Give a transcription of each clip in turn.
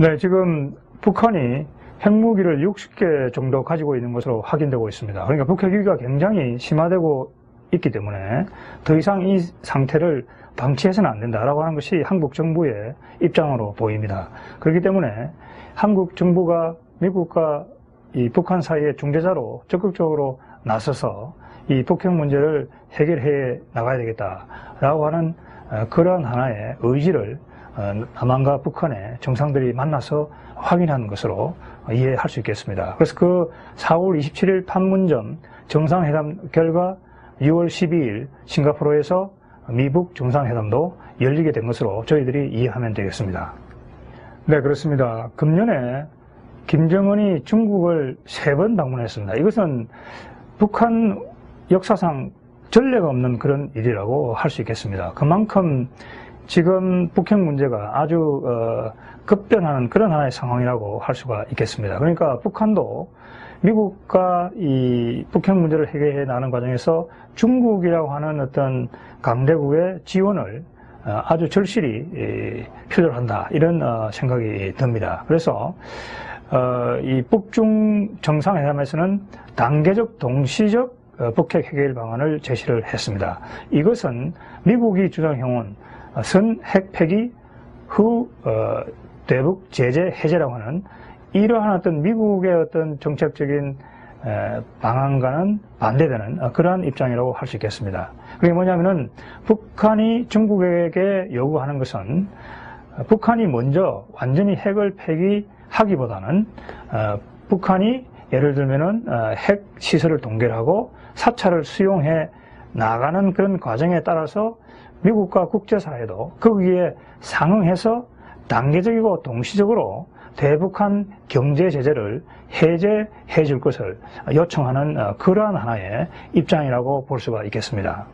네, 지금 북한이 핵무기를 60개 정도 가지고 있는 것으로 확인되고 있습니다. 그러니까 북핵 위기가 굉장히 심화되고 있기 때문에 더 이상 이 상태를 방치해서는 안 된다라고 하는 것이 한국 정부의 입장으로 보입니다. 그렇기 때문에 한국 정부가 미국과 이 북한 사이의 중재자로 적극적으로 나서서 이 북핵 문제를 해결해 나가야 되겠다라고 하는 어, 그러한 하나의 의지를 어, 남한과 북한의 정상들이 만나서 확인한 것으로 이해할 수 있겠습니다. 그래서 그 4월 27일 판문점 정상회담 결과 6월 12일 싱가포르에서 미북 정상회담도 열리게 된 것으로 저희들이 이해하면 되겠습니다. 네, 그렇습니다. 금년에 김정은이 중국을 세 번 방문했습니다. 이것은 북한 역사상 전례가 없는 그런 일이라고 할 수 있겠습니다. 그만큼 지금 북핵 문제가 아주 어, 급변하는 그런 하나의 상황이라고 할 수가 있겠습니다. 그러니까 북한도 미국과 이 북핵 문제를 해결해 나가는 과정에서 중국이라고 하는 어떤 강대국의 지원을 어, 아주 절실히 필요로 한다 이런 어, 생각이 듭니다. 그래서 이 북중 정상회담에서는 단계적 동시적 북핵 해결 방안을 제시를 했습니다. 이것은 미국이 주장해온 선 핵 폐기 후 어, 대북 제재 해제라고 하는 이러한 어떤 미국의 어떤 정책적인 에, 방안과는 반대되는 어, 그러한 입장이라고 할 수 있겠습니다. 그게 뭐냐면은 북한이 중국에게 요구하는 것은 어, 북한이 먼저 완전히 핵을 폐기하기보다는 어, 북한이 예를 들면은 어, 핵 시설을 동결하고 사찰을 수용해 나가는 그런 과정에 따라서 미국과 국제사회도 거기에 상응해서 단계적이고 동시적으로 대북한 경제 제재를 해제해 줄 것을 요청하는 어, 그러한 하나의 입장이라고 볼 수가 있겠습니다.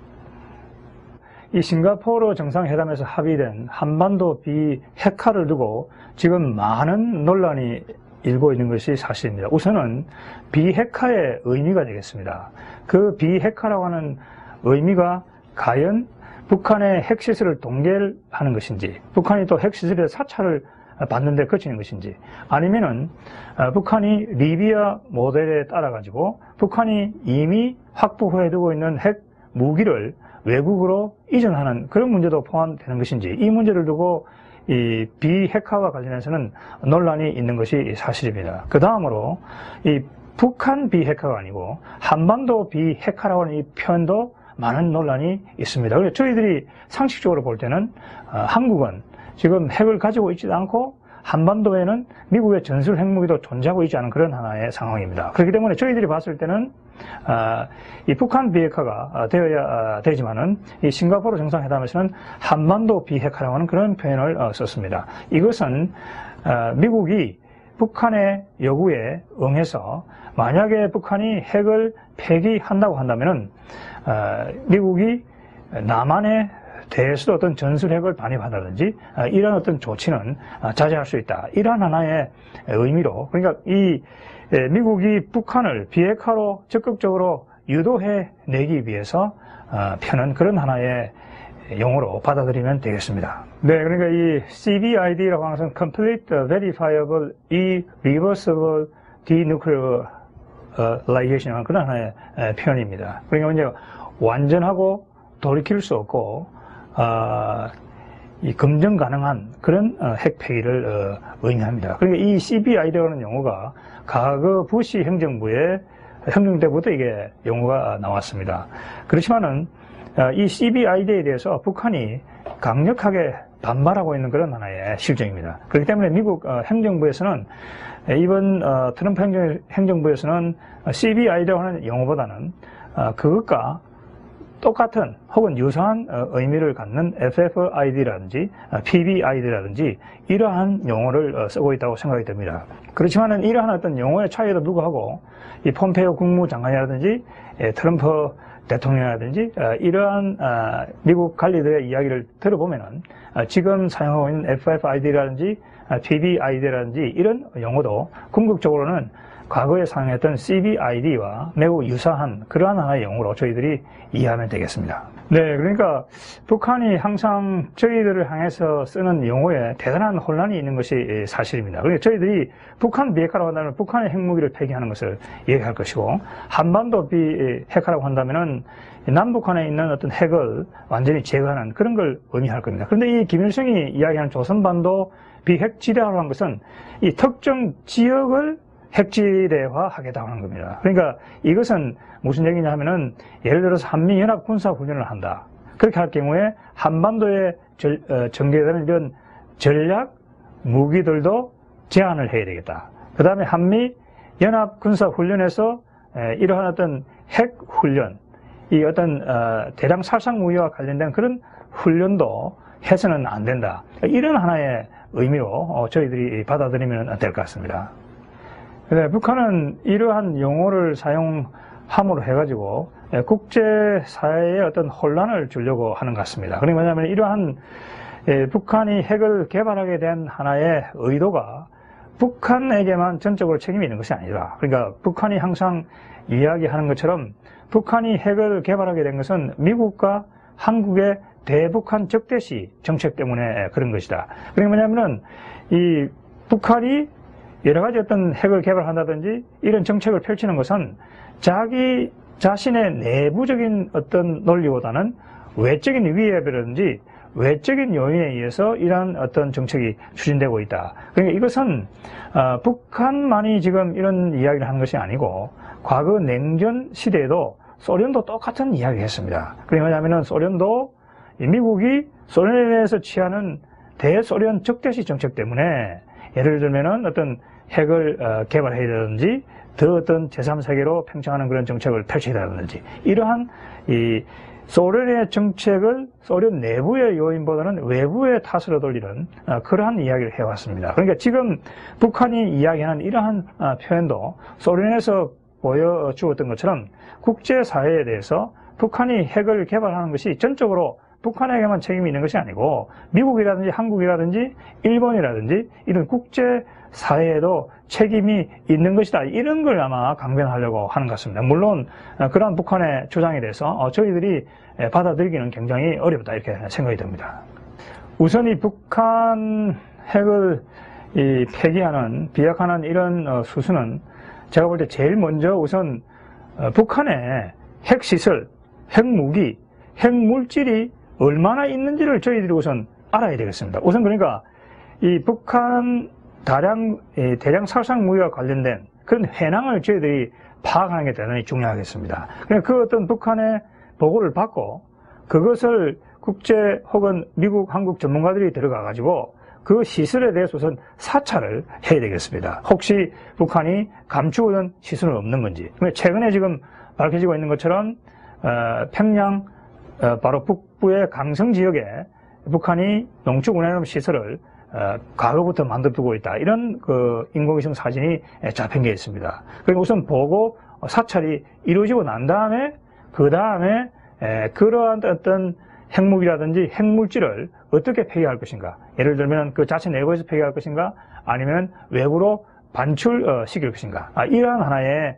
이 싱가포르 정상회담에서 합의된 한반도 비핵화를 두고 지금 많은 논란이 일고 있는 것이 사실입니다. 우선은 비핵화의 의미가 되겠습니다. 그 비핵화라고 하는 의미가 과연 북한의 핵시설을 동결하는 것인지, 북한이 또 핵시설의 사찰을 받는데 거치는 것인지, 아니면은 어, 북한이 리비아 모델에 따라 가지고 북한이 이미 확보해 두고 있는 핵 무기를 외국으로 이전하는 그런 문제도 포함되는 것인지, 이 문제를 두고 이 비핵화와 관련해서는 논란이 있는 것이 사실입니다. 그 다음으로 이 북한 비핵화가 아니고 한반도 비핵화라고 하는 이 표현도 많은 논란이 있습니다. 그래서 저희들이 상식적으로 볼 때는 어, 한국은 지금 핵을 가지고 있지도 않고 한반도에는 미국의 전술 핵무기도 존재하고 있지 않은 그런 하나의 상황입니다. 그렇기 때문에 저희들이 봤을 때는 어, 이 북한 비핵화가 어, 되어야 되지만은 이 싱가포르 정상회담에서는 한반도 비핵화라고 하는 그런 표현을 썼습니다. 이것은 미국이 북한의 요구에 응해서 만약에 북한이 핵을 폐기한다고 한다면은 어, 미국이 남한에 대해서도 어떤 전술핵을 반입한다든지 어, 이런 어떤 조치는 어, 자제할 수 있다. 이러한 하나의 의미로 그러니까 이 미국이 북한을 비핵화로 적극적으로 유도해 내기 위해서 펴는 그런 하나의 용어로 받아들이면 되겠습니다. 네, 그러니까 이 CVID라고 하는 것은 Complete Verifiable Irreversible Denuclearization 그런 하나의 표현입니다. 그러니까 이제 완전하고 돌이킬 수 없고 어, 이 검증 가능한 그런 어, 핵폐기를 어, 의미합니다. 그러니까 이 CBI라는 용어가 과거 부시 행정부의 행정 때부터 이게 용어가 나왔습니다. 그렇지만은 어, 이 CBID에 대해서 북한이 강력하게 반발하고 있는 그런 하나의 실정입니다. 그렇기 때문에 미국 어, 행정부에서는 이번 어, 트럼프 행정부에서는 CBI라고 하는 용어보다는 그것과 똑같은 혹은 유사한 어, 의미를 갖는 FFID라든지 어, PBID라든지 이러한 용어를 어, 쓰고 있다고 생각이 듭니다. 그렇지만 이러한 어떤 용어의 차이에도 불구하고 이 폼페이오 국무장관이라든지 예, 트럼프 대통령이라든지 이러한 미국 관리들의 이야기를 들어보면은 지금 사용하고 있는 FFID라든지 PBID라든지 이런 용어도 궁극적으로는 과거에 사용했던 CBID와 매우 유사한 그러한 하나의 용어로 저희들이 이해하면 되겠습니다. 네, 그러니까 북한이 항상 저희들을 향해서 쓰는 용어에 대단한 혼란이 있는 것이 사실입니다. 그러니까 저희들이 북한 비핵화라고 한다면 북한의 핵무기를 폐기하는 것을 얘기할 것이고 한반도 비핵화라고 한다면은 남북한에 있는 어떤 핵을 완전히 제거하는 그런 걸 의미할 겁니다. 그런데 이 김일성이 이야기하는 조선반도 비핵지대화라는 것은 이 특정 지역을 핵지대화하겠다고 하는 겁니다. 그러니까 이것은 무슨 얘기냐 하면은 예를 들어서 한미연합 군사 훈련을 한다. 그렇게 할 경우에 한반도에 절, 어, 전개되는 이런 전략 무기들도 제한을 해야 되겠다. 그 다음에 한미 연합 군사 훈련에서 이러한 어떤 핵 훈련, 이 어떤 어, 대량 살상 무기와 관련된 그런 훈련도 해서는 안 된다. 이런 하나의 의미로 어, 저희들이 받아들이면 될 것 같습니다. 네, 북한은 이러한 용어를 사용함으로 해가지고 예, 국제사회에 어떤 혼란을 주려고 하는 것 같습니다. 그러니 뭐냐면 이러한 예, 북한이 핵을 개발하게 된 하나의 의도가 북한에게만 전적으로 책임이 있는 것이 아니라 그러니까 북한이 항상 이야기하는 것처럼 북한이 핵을 개발하게 된 것은 미국과 한국의 대북한 적대시 정책 때문에 그런 것이다. 그러니까 뭐냐면은 이 북한이 여러 가지 어떤 핵을 개발한다든지 이런 정책을 펼치는 것은 자기 자신의 내부적인 어떤 논리보다는 외적인 위협이라든지 외적인 요인에 의해서 이러한 어떤 정책이 추진되고 있다. 그러니까 이것은 어, 북한만이 지금 이런 이야기를 하는 것이 아니고 과거 냉전 시대에도 소련도 똑같은 이야기를 했습니다. 그게 뭐냐면은 소련도 미국이 소련에 대해서 취하는 대소련 적대시 정책 때문에 예를 들면은 어떤 핵을 어, 개발해야 되든지 더 어떤 제3세계로 팽창하는 그런 정책을 펼쳐야 되든지 이러한 이 소련의 정책을 소련 내부의 요인보다는 외부의 탓으로 돌리는 어, 그러한 이야기를 해왔습니다. 그러니까 지금 북한이 이야기하는 이러한 어, 표현도 소련에서 보여주었던 것처럼 국제사회에 대해서 북한이 핵을 개발하는 것이 전적으로 북한에게만 책임이 있는 것이 아니고 미국이라든지 한국이라든지 일본이라든지 이런 국제 사회에도 책임이 있는 것이다. 이런 걸 아마 강변하려고 하는 것 같습니다. 물론 어, 그러한 북한의 주장에 대해서 어, 저희들이 받아들이기는 굉장히 어렵다 이렇게 생각이 듭니다. 우선 이 북한 핵을 이 폐기하는 비약하는 이런 어, 수순은 제가 볼 때 제일 먼저 우선 북한의 핵시설, 핵무기, 핵물질이 얼마나 있는지를 저희들이 우선 알아야 되겠습니다. 우선 그러니까 이 북한 다량, 대량 살상 무기와 관련된 그런 해낭을 저희들이 파악하는 게 대단히 중요하겠습니다. 그러니까 그 어떤 북한의 보고를 받고 그것을 국제 혹은 미국, 한국 전문가들이 들어가 가지고 그 시설에 대해서 우선 사찰을 해야 되겠습니다. 혹시 북한이 감추고는 시설은 없는 건지. 최근에 지금 밝혀지고 있는 것처럼 어, 평양 어, 바로 북부의 강성 지역에 북한이 농축 운해염 시설을 어, 과거부터 만들어두고 있다. 이런 그 인공위성 사진이 잡힌 게 있습니다. 그리고 우선 보고 사찰이 이루어지고 난 다음에 그 다음에 그러한 어떤 핵무기라든지 핵물질을 어떻게 폐기할 것인가. 예를 들면 그 자체 내부에서 폐기할 것인가 아니면 외부로 반출시킬 것인가. 아, 이러한 하나의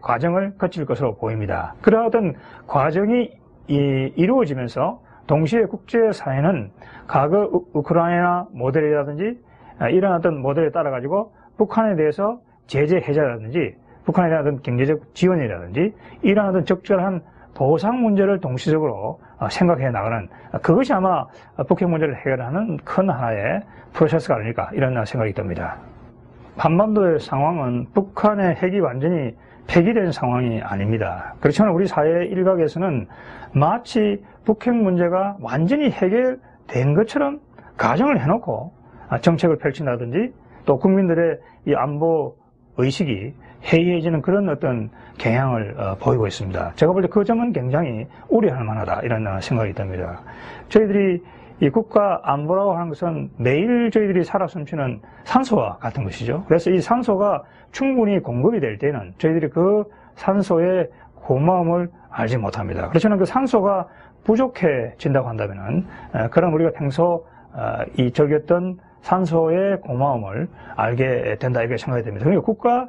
과정을 거칠 것으로 보입니다. 그러한 과정이 이루어지면서 동시에 국제사회는 과거 우크라이나 모델이라든지 아, 어떤 모델에 따라 가지고 북한에 대해서 제재 해제라든지 북한에 대한 경제적 지원이라든지 어떤 적절한 보상 문제를 동시적으로 어, 생각해 나가는 그것이 아마 북핵 문제를 해결하는 큰 하나의 프로세스가 아닐까 이런 생각이 듭니다. 한반도의 상황은 북한의 핵이 완전히 폐기된 상황이 아닙니다. 그렇지만 우리 사회 일각에서는 마치 북핵 문제가 완전히 해결된 것처럼 가정을 해놓고 정책을 펼친다든지 또 국민들의 이 안보 의식이 해이해지는 그런 어떤 경향을 어, 보이고 있습니다. 제가 볼 때 그 점은 굉장히 우려할 만하다 이런 생각이 듭니다. 저희들이 이 국가 안보라고 하는 것은 매일 저희들이 살아 숨쉬는 산소와 같은 것이죠. 그래서 이 산소가 충분히 공급이 될 때는 저희들이 그 산소의 고마움을 알지 못합니다. 그렇지만 그 산소가 부족해진다고 한다면은 그럼 우리가 평소 어, 이 즐겼던 산소의 고마움을 알게 된다 이렇게 생각이 됩니다. 그러니까 국가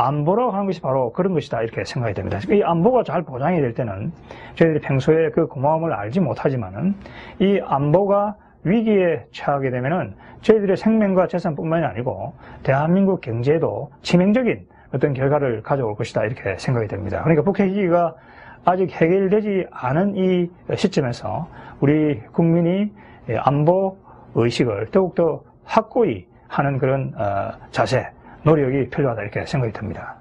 안보라고 하는 것이 바로 그런 것이다 이렇게 생각이 됩니다. 이 안보가 잘 보장이 될 때는 저희들이 평소에 그 고마움을 알지 못하지만은 이 안보가 위기에 처하게 되면은 저희들의 생명과 재산뿐만이 아니고 대한민국 경제에도 치명적인 어떤 결과를 가져올 것이다 이렇게 생각이 됩니다. 그러니까 북핵 위기가 아직 해결되지 않은 이 시점에서 우리 국민이 안보 의식을 더욱더 확고히 하는 그런 어, 자세, 노력이 필요하다 이렇게 생각이 듭니다.